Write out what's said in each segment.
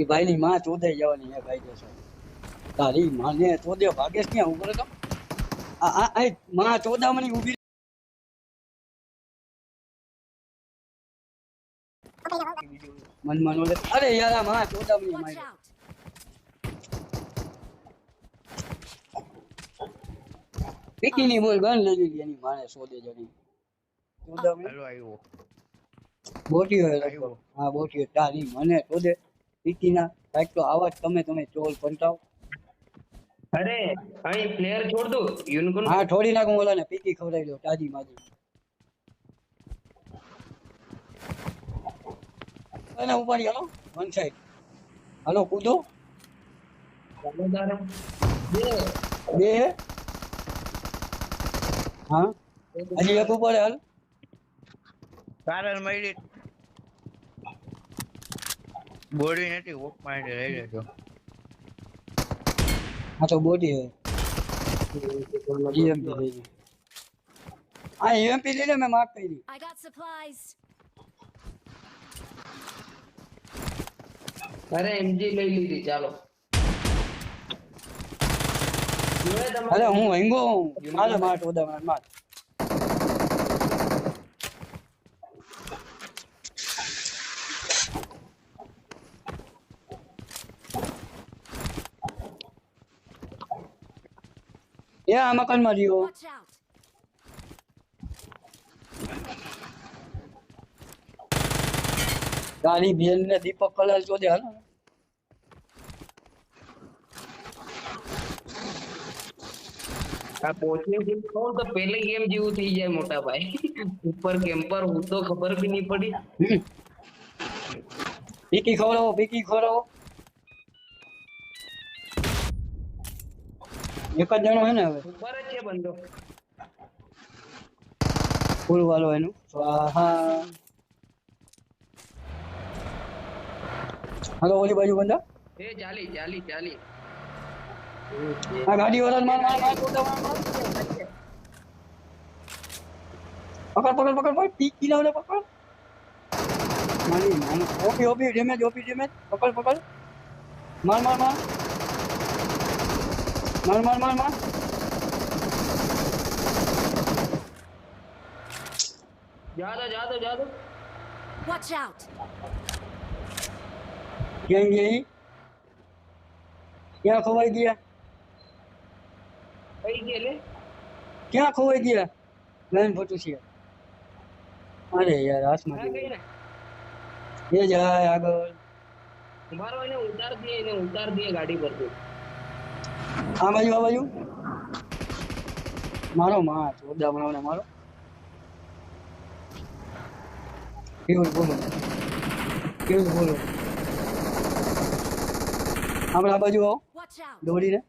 એ ભાઈની માં ચોદે જવાની છે ભાઈ છે તારી માને ચોદે ભાગેશ ક્યાં ઊભો તો? આ આ આ માં ચોદામણી ઊભી મન નો લે. અરે યાર આ માં ચોદામણી મારી! પીકીની બોલ ગન લઈ લીધી એની માને સોદે જડી ચોદામણી હાલો આવ્યો. બોટી હોય હા બોટી તારી મને સોદે પીકીના કાંઈક તો આવા તમે તમે ચોલ પંટાવ અરે અહીં પ્લેયર છોડ દો યુનકુન હા છોડી નાખું ઓલાને પીકી ખવડાવી દો તાજી માજી. અને ઉપાડી હાલો વન સાઈડ હાલો કૂદો. બે. હે? હા. હજી એક ઉપર હાલ. કારણ મળી. બોડી નથી વોક માટે લઈ લેજો. હા તો બોડી હે EMP લઈ લે. આ EMP લઈ લે મેં માર્ક કરી. આઈ ગોટ સપ્લાઈઝ અરે એમજી લઈ લીધી ચાલો. અરે હું હેંગો હું. મારે માર ઓદા માર. આ મકાન માં રહ્યો Watch out! તારી બેન ને દીપક કલાલ ચોદે હાલ આ પોચિંગ ગેમ કહું તો પેલે ગેમ જેવું થઈ જાય મોટા ભાઈ ઉપર કેમ્પર હું તો ખબર બી નહીં પડી પીકી ખવડાવો પીકી ખવડાવો એક જ જણો હે ને હવે ઉપર જ છે બંદો ફૂલ વાળો એનું સ્વાહા હાલો ઓલી બાજુ બંદા એ ચાલી ચાલી ચાલી આ ગાડી વાળા માર માર માર ગોડા માર માર પકડ પકડ પકડ પકડ પીકી લાવ ને પકડ મારી મારી OP OP damage OP damage પકડ પકડ માર માર માર मार मार मार मार। जा दो जा जा वॉच आउट यहीं यहीं। क्या खबर दिया क्या खबर दिया मैंने फ़ोटो शेयर। अरे यार आसमान ये जा मारो इन्हें उतार दिए इन्हें उतार दिए गाड़ी पर से। આ બાજુ આ બાજુ? મારો માં ચોદા બનાવને મારો. કેવું બોલો. કેવું બોલો. આપણે આ બાજુ આવો. દોડીને.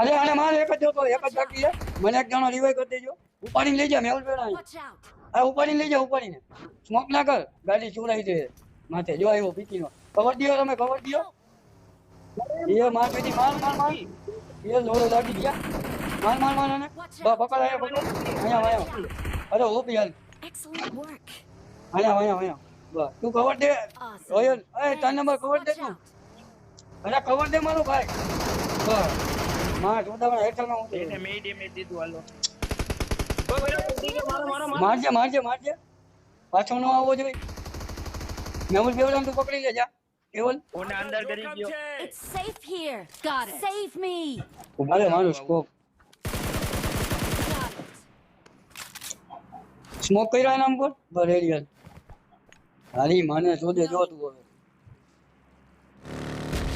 અરે આને માર એક જ જોતો એક જ બાકી છે. મને એક જણો રિવાઈ કરી દેજો. ઉપાડીને લઈ જા મેહુલ આ ઉપાડીને લઈ જા ઉપાડીને. સ્મોક ના કર ગાડી ચોરાઈ દે માથે. જો આવ્યો પીકીનો. કવર દિયો તમે? કવર દિયો? એ માર પેટી માર માર માર. એ લોડો લાગી ગયા. માર માર માર અને બા પકડ આયા પકડ. આયા આયા અરે ઓ હાલ આયા આયા આયા અહીંયા તું કવર દે. રોયલ. એ ત્રણ નંબર કવર દે તું? અરે કવર દે મારો ભાઈ. બસમાં ચોદામાં હેઠળમાં હું એને મેડી ડેમેજ દીધું હાલો. મારજે મારજે મારજે. પાછો ન આવવો જોઈએ મેહુલ કેવલ તું પકડી લેજા કેવલ ઓને અંદર કરી ગયો It's safe here. Got it. Save me. મારે મારું સ્કોપ Got it. સ્મોક કર્યો એના પર બરેડિયલ હારી માને શોધે જો તું હવે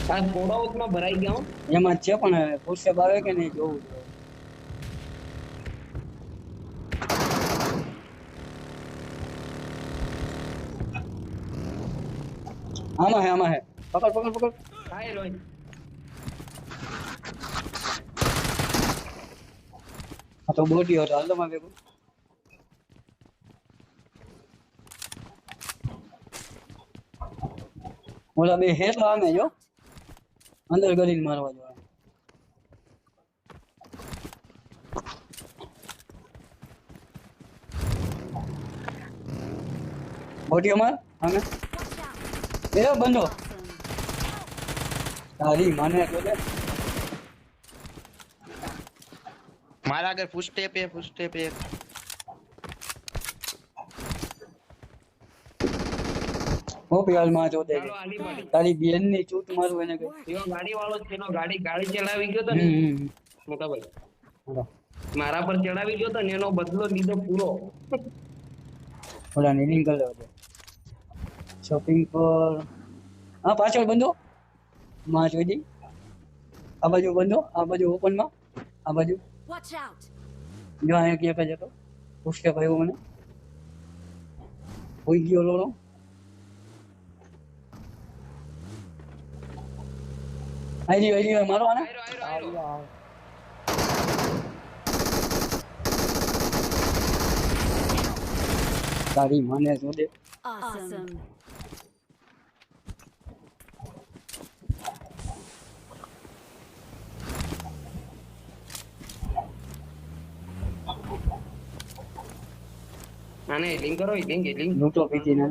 આ કોડાઉટમાં ભરાઈ ગયા હું એમાં જ છે પણ ફૂટસ્ટેપ આવે કે નહીં જોવું જોઈએ આમાં હે આમાં હે પકડ પકડ પકડ હાય રોહિત આ તો બોડી હતો હાલ તો માં ભેગું ઓલા બે હેઠ આમે જો અંદર કરીને મારવા જો બોટી અમાર અમે Watch out. એ બનો તારી મને મારા આગળ ફૂસ્ટેપ એ ફૂસ્ટેપ એક હો જો દે. પાડી તારી બેનની ચૂટ મારું એને કઈ. એવો ગાડી વાળો એનો ગાડી ગાડી ચલાવી ગયો તો. મોટા ભાઈ. મારા પર ચડાવી ગયો તો ને એનો બદલો લીધો પૂરો. ઓલા નીલિંગ કલર શોપિંગ પર હા પાછળ બંધો માં જોઈ દી આ બાજુ બંધો આ બાજુ ઓપન માં આ બાજુ Watch out. જો અહીંયા ક્યાંક જ હતો પુષ્કે ભાઈ મને હોઈ ગયો લોડો આઈ રહ્યો આઈ રહ્યો મારો આને આયરો આયરો આયરો તારી મને જો દે Awesome. આને લિંક કરો લિંક લિંક હું તો પીતી ના.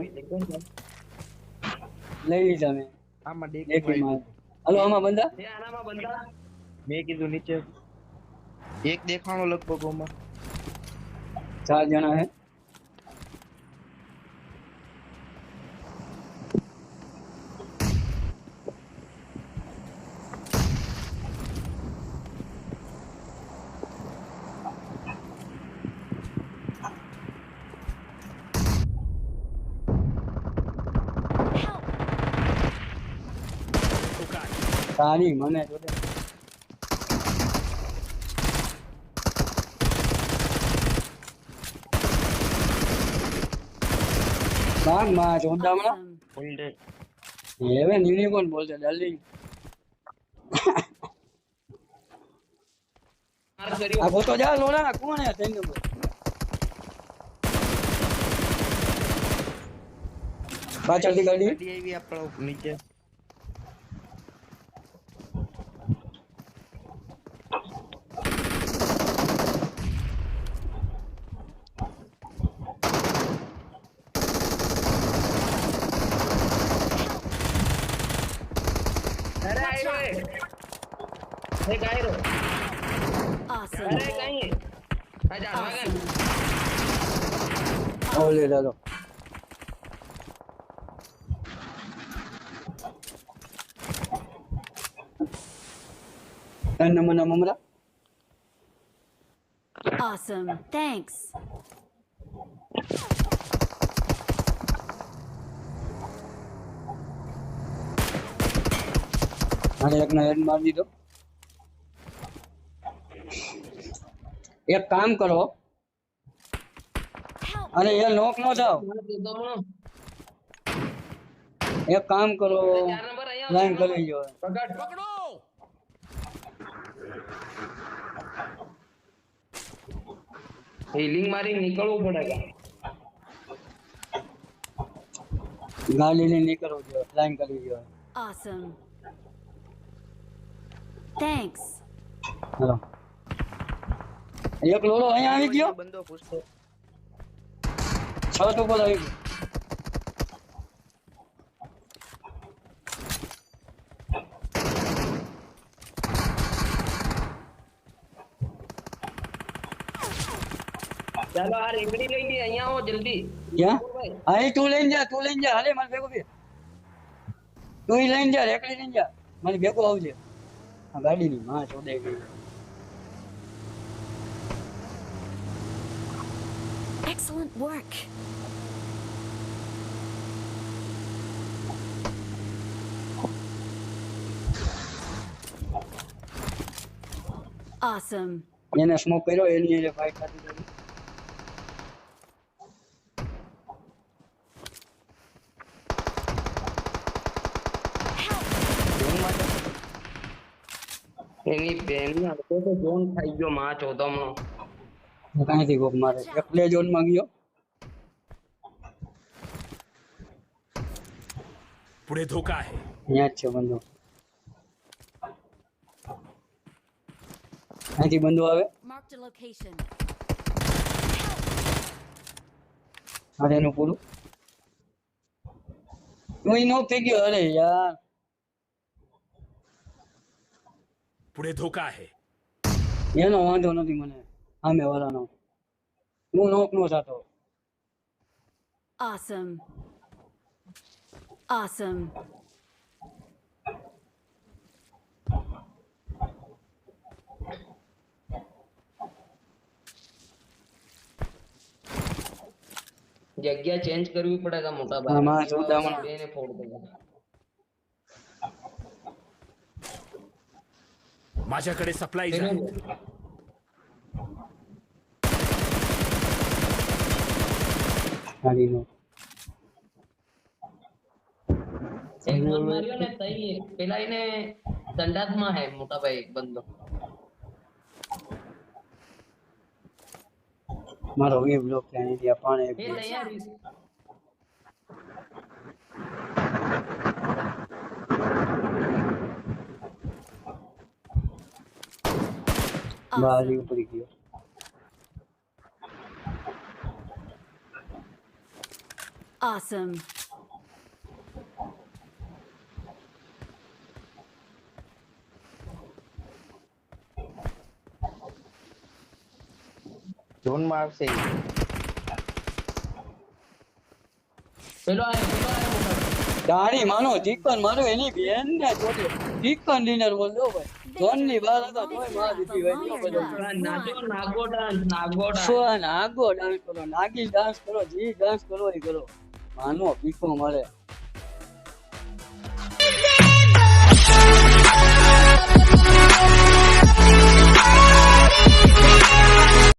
લઈ લીધા મેં. આમાં એક માં હાલો આમાં બંધા? એ આનામાં બંદા મેં કીધું નીચે. એક દેખાણો લગભગ ઓમાં ચાર જણા હે. તારી મને જો દે ભાગ માં ચોદામણા Awesome. ફૂલ હવે યુનિકોર્ન બોલશે ડાર્લિંગ માર કર્યો આ ફોટો જા લોડા ના કોણ હે ત્રણ નંબર પાછળથી ગાડી ગાડી આવી આપણો નીચે આયરો Awesome. અરે કઈ આ જાણવા ગયો Awesome. ઓલે દાદો ત્રણ નંબર ના મમરા Awesome. Thanks. અને એક ના હેડ મારી દીધો એક કામ કરો Help. અને એ લોક નો થાવ મને તો દમણો. એક કામ કરો ચાર નંબર અહીંયા લાઈન કરી જો પકડ હીલિંગ મારી નીકળવું પડે કા ગાડી લઈને નીકળો જો લાઈન કરી જો Awesome. Thanks. હાલો એક લોલો અહીંયા આવી ગયો બંધો ફૂસ્ટેપ છત ઉપર આવી ગયો ચાલો આ રેકડી લઈ લી અહીંયા આવો જલ્દી ક્યાં અહીં તું લઈને જા તું લઈને જા હાલે મારે ભેગો બે તું ઈ લઈને જા રેકડી લઈને જા મારે ભેગો આવજે આ ગાડીની માં ચોદાઈ ગઈ Excellent work. Awesome. એને સ્મોક કર્યો એની એને ફાઈટ થતી હતી એની બેન હતો તો જોન થઈ ગયો માં ચોદમનો કાંઈથી કોક મારે એક પ્લે ઝોનમાં ગયો पुढे धोका आहे અહીંયા જ છે બંધો અહીંથી બંધો આવે Marked a location. અને એનું પૂરું હું ઈ knock થઈ ગયો અરે યાર पुढे धोका है એનો વાંધો નથી મને સામે વાળાનો હું નોક નો થતો Awesome. Awesome. જગ્યા ચેન્જ કરવી પડે કા મોટા હા, માં ભાઈ જોડામણ. બેને ફોડ દે माझ्याकडे सप्लाईज आहे ગાડીનો એક ગોલ માર્યો ને તઈ પેલા એને સંડાસમાં હે મોટા ભાઈ એક બંદો મારો વી બ્લોક ત્યાં નથી પણ પાણી એ તૈયાર બારી ઉપર ગયો. Awesome. જોન મારશે પેલો આયો પેલો આયો મોટા માનો ચિકન મારો એની બેન ને જોડે ચિકન ડિનર બોલ દો ભાઈ. જોનની બહાર હતા તોયમાં દીધી ભાઈ જો બધો નાગો નાગો ડાન્સ નાગો ડાન્સ શું નાગો ડાન્સ કરો નાગી ડાન્સ કરો જી ડાન્સ કરો એ કરો. માનો પીકો મળે.